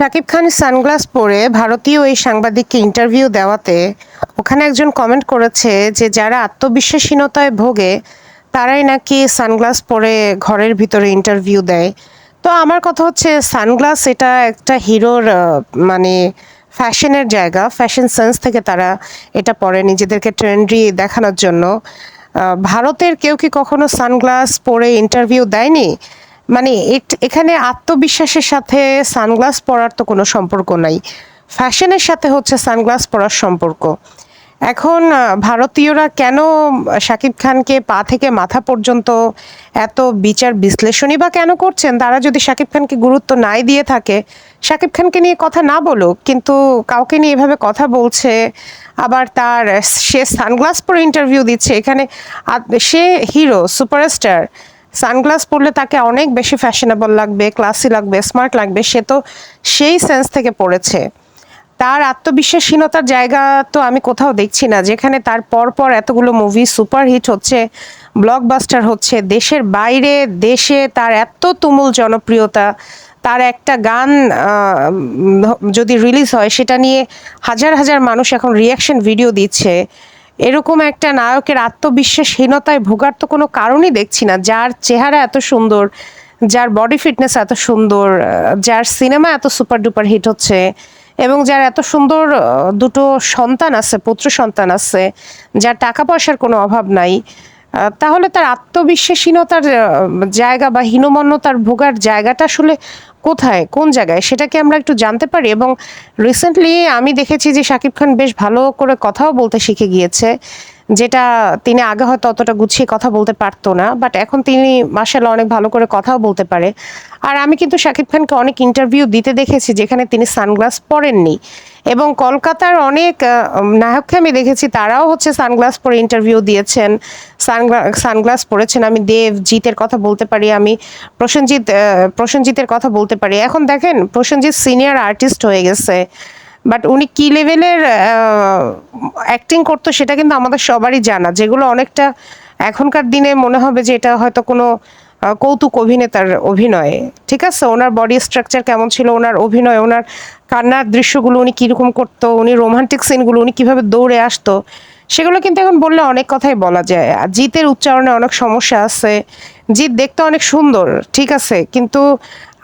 Shakib Khan sunglass পরে ভারতীয় এই সাংবাদিককে ইন্টারভিউ দেওয়াতে ওখানে একজন কমেন্ট করেছে যে যারা আত্মবিশ্বাসহীনতায় ভোগে, তারাই নাকি সানগ্লাস পরে ঘরের ভিতরে ইন্টারভিউ দেয়। তো আমার কথা হচ্ছে, সানগ্লাস এটা একটা হিরোর মানে ফ্যাশনের জায়গা, ফ্যাশন সেন্স থেকে তারা এটা পরে নিজেদেরকে ট্রেন্ডি দেখানোর জন্য। ভারতের কেউ কি কখনো সানগ্লাস পরে ইন্টারভিউ দেয়নি? মানে এখানে আত্মবিশ্বাসের সাথে সানগ্লাস পরার তো কোনো সম্পর্ক নাই। ফ্যাশনের সাথে হচ্ছে সানগ্লাস পরার সম্পর্ক। এখন ভারতীয়রা কেন শাকিব খানকে পা থেকে মাথা পর্যন্ত এত বিচার বিশ্লেষণই বা কেন করছেন? তারা যদি শাকিব খানকে গুরুত্ব নাই দিয়ে থাকে, শাকিব খানকে নিয়ে কথা না বলুক, কিন্তু কাউকে নিয়ে এভাবে কথা বলছে, আবার তার সে সানগ্লাস পরে ইন্টারভিউ দিচ্ছে, এখানে সে হিরো সুপারস্টার সানগ্লাস পরলে তাকে অনেক বেশি ফ্যাশনেবল লাগবে ক্লাসি লাগবে স্মার্ট লাগবে, সে তো সেই সেন্স থেকে পড়েছে। তার আত্মবিশ্বাসহীনতার জায়গা তো আমি কোথাও দেখছি না, যেখানে তার পরপর এতগুলো মুভি সুপারহিট হচ্ছে ব্লকবাস্টার হচ্ছে, দেশের বাইরে, দেশে তার এত তুমুল জনপ্রিয়তা, তার একটা গান যদি রিলিজ হয়, সেটা নিয়ে হাজার হাজার মানুষ এখন রিয়াকশন ভিডিও দিচ্ছে। এরকম একটা নায়কের আত্মবিশ্বাসহীনতায় ভোগার তো কোনো কারণই দেখছি না। যার চেহারা এত সুন্দর, যার বডি ফিটনেস এত সুন্দর যার সিনেমা এত সুপার ডুপার হিট হচ্ছে এবং যার এত সুন্দর দুটো সন্তান আছে, পুত্র সন্তান আছে, যার টাকা পয়সার কোনো অভাব নাই। তাহলে তার আত্মবিশ্বাসীনতার জায়গা বা হীনমন্যতার ভোগার জায়গাটা আসলে কোথায়? কোন জায়গায়? সেটা কি আমরা একটু জানতে পারি এবং রিসেন্টলি আমি দেখেছি যে শাকিব খান বেশ ভালো করে কথাও বলতে শিখে গিয়েছে, যেটা তিনি আগে হয়তো অতটা গুছিয়ে কথা বলতে পারতো না বাট এখন তিনি মাসাল্লাহ অনেক ভালো করে কথাও বলতে পারে। আর আমি কিন্তু শাকিব খানকে অনেক ইন্টারভিউ দিতে দেখেছি, যেখানে তিনি সানগ্লাস পরেননি। এবং কলকাতার অনেক নায়ককে আমি দেখেছি, তারাও হচ্ছে সানগ্লাস পরে ইন্টারভিউ দিয়েছেন, সানগ্লা, সানগ্লাস পরেছেন, আমি দেব, জিতের কথা বলতে পারি আমি, প্রসেনজিৎ প্রসেনজিতের কথা বলতে পারি। এখন দেখেন, প্রসেনজিৎ সিনিয়র আর্টিস্ট হয়ে গেছে বাট উনি কি লেভেলের অ্যাক্টিং করতো সেটা কিন্তু আমাদের সবারই জানা, যেগুলো অনেকটা এখনকার দিনে মনে হবে যে এটা হয়তো কোনো কৌতুক অভিনেতার অভিনয়ে। ঠিক আছে? ওনার বডি স্ট্রাকচার কেমন ছিল? ওনার অভিনয়, ওনার কান্নার দৃশ্যগুলো উনি কীরকম করতো? উনি রোমান্টিক সিনগুলো উনি কীভাবে দৌড়ে আসতো? সেগুলো কিন্তু এখন বললে অনেক কথাই বলা যায়। আর জিতের উচ্চারণে অনেক সমস্যা আছে। জিৎ দেখতে অনেক সুন্দর, ঠিক আছে? কিন্তু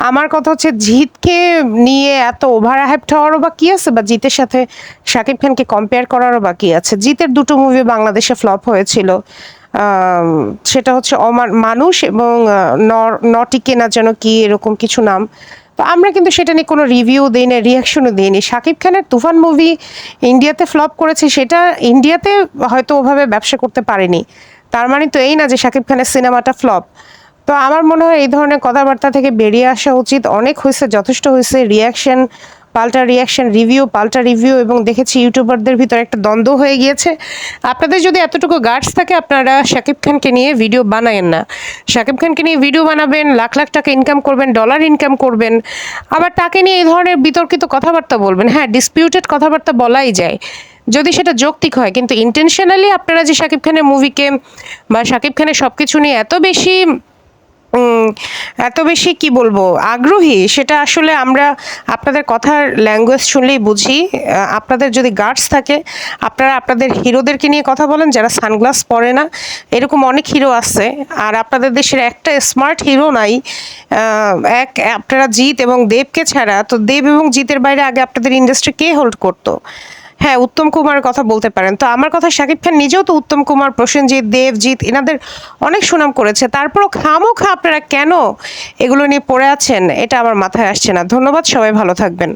আমার কথা হচ্ছে জিতকে নিয়ে এত ওভার হ্যাপড হওয়ারও বা কী আছে? বা জিতের সাথে শাকিব খানকে কম্পেয়ার করারও বা কি আছে? জিতের দুটো মুভি বাংলাদেশে ফ্লপ হয়েছিল। সেটা হচ্ছে অমা- মানুষ এবং আহ, ন- নটিকে না যেন কি এরকম কিছু নাম। তো আমরা কিন্তু সেটা নিয়ে কোনো রিভিউ দিই না রিয়াকশনও দিইনি। শাকিব খানের তুফান মুভি ইন্ডিয়াতে ফ্লপ করেছে সেটা ইন্ডিয়াতে হয়তো ওভাবে ব্যবসা করতে পারেনি। তার মানে তো এই না যে শাকিব খানের সিনেমাটা ফ্লপ তো আমার মনে হয় এই ধরনের কথাবার্তা থেকে বেরিয়ে আসা উচিত। অনেক হয়েছে যথেষ্ট হয়েছে রিয়াকশন পাল্টা রিয়াকশন রিভিউ পাল্টা রিভিউ এবং দেখেছি ইউটিউবারদের ভিতরে একটা দ্বন্দ্ব হয়ে গিয়েছে। আপনাদের যদি এতটুকু গার্ডস থাকে, আপনারা শাকিব খানকে নিয়ে ভিডিও বানায়েন না। শাকিব খানকে নিয়ে ভিডিও বানাবেন, লাখ লাখ টাকা ইনকাম করবেন ডলার ইনকাম করবেন। আবার তাকে নিয়ে এই ধরনের বিতর্কিত কথাবার্তা বলবেন। হ্যাঁ ডিসপিউটেড কথাবার্তা বলাই যায়। যদি সেটা যৌক্তিক হয়, কিন্তু ইন্টেনশনালি আপনারা যে শাকিব খানের মুভিকে বা শাকিব খানের সব কিছু নিয়ে এত বেশি এত বেশি কি বলব? আগ্রহী, সেটা আসলে আমরা আপনাদের কথার ল্যাঙ্গুয়েজ শুনলেই বুঝি। আপনাদের যদি গার্ডস থাকে, আপনারা আপনাদের হিরোদেরকে নিয়ে কথা বলেন, যারা সানগ্লাস পরে না, এরকম অনেক হিরো আছে। আর আপনাদের দেশের একটা স্মার্ট হিরো নাই। এক, আপনারা জিৎ এবং দেবকে ছাড়া, তো দেব এবং জিতের বাইরে আগে আপনাদের ইন্ডাস্ট্রি কে হোল্ড করতো? হ্যাঁ উত্তম কুমারের কথা বলতে পারেন। তো আমার কথা শাকিব খান নিজেও তো উত্তম কুমার, প্রসেনজিৎ, দেবজিৎ এনাদের অনেক সুনাম করেছে। তারপরও খামোখা আপনারা কেন এগুলো নিয়ে পড়ে আছেন? এটা আমার মাথায় আসছে না। ধন্যবাদ, সবাই ভালো থাকবেন।